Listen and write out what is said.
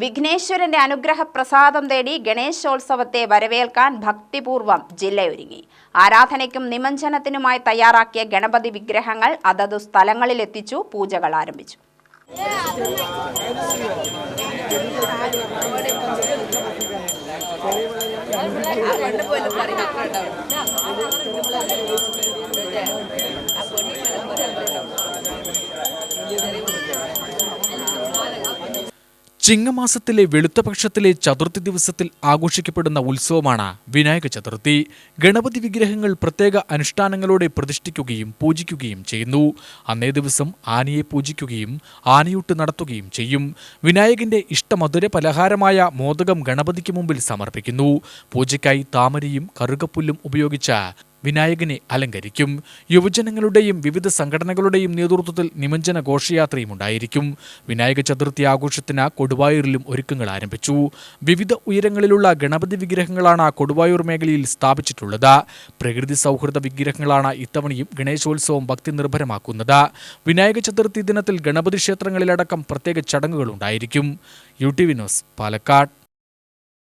വിഘ്നേശ്വരന്റെ അനുഗ്രഹ പ്രസാദം തേടി ഗണേശോത്സവത്തെ വരവേൽക്കാൻ ഭക്തിപൂർവം ജില്ലയൊരുങ്ങി. ആരാധനയ്ക്കും നിമഞ്ജനത്തിനുമായി തയ്യാറാക്കിയ ഗണപതി വിഗ്രഹങ്ങൾ അതതു സ്ഥലങ്ങളിലെത്തിച്ചു പൂജകൾ ആരംഭിച്ചു. ചിങ്ങമാസത്തിലെ വെളുത്തപക്ഷത്തിലെ ചതുർത്ഥി ദിവസത്തിൽ ആഘോഷിക്കപ്പെടുന്ന ഉത്സവമാണ് വിനായക ചതുർത്ഥി. ഗണപതി വിഗ്രഹങ്ങൾ പ്രത്യേക അനുഷ്ഠാനങ്ങളോടെ പ്രതിഷ്ഠിക്കുകയും പൂജിക്കുകയും ചെയ്യുന്നു. അന്നേ ദിവസം ആനയെ പൂജിക്കുകയും ആനയൂട്ട് നടത്തുകയും ചെയ്യും. വിനായകന്റെ ഇഷ്ടമധുര പലഹാരമായ മോദകം ഗണപതിക്ക് മുമ്പിൽ സമർപ്പിക്കുന്നു. പൂജയ്ക്കായി താമരയും കറുകപ്പുല്ലും ഉപയോഗിച്ച് വിനായകനെ അലങ്കരിക്കും. യുവജനങ്ങളുടെയും വിവിധ സംഘടനകളുടെയും നേതൃത്വത്തിൽ നിമഞ്ജന ഘോഷയാത്രയും ഉണ്ടായിരിക്കും. വിനായക ചതുർത്ഥി ആഘോഷത്തിന് കൊടുവായൂരിലും ഒരുക്കങ്ങൾ ആരംഭിച്ചു. വിവിധ ഉയരങ്ങളിലുള്ള ഗണപതി വിഗ്രഹങ്ങളാണ് കൊടുവായൂർ മേഖലയിൽ സ്ഥാപിച്ചിട്ടുള്ളത്. പ്രകൃതി സൗഹൃദ വിഗ്രഹങ്ങളാണ് ഇത്തവണയും ഗണേശോത്സവം ഭക്തി നിർഭരമാക്കുന്നത് വിനായക ചതുർത്ഥി ദിനത്തിൽ ഗണപതി ക്ഷേത്രങ്ങളിലടക്കം പ്രത്യേക ചടങ്ങുകൾ ഉണ്ടായിരിക്കും. U T V news Palakkad.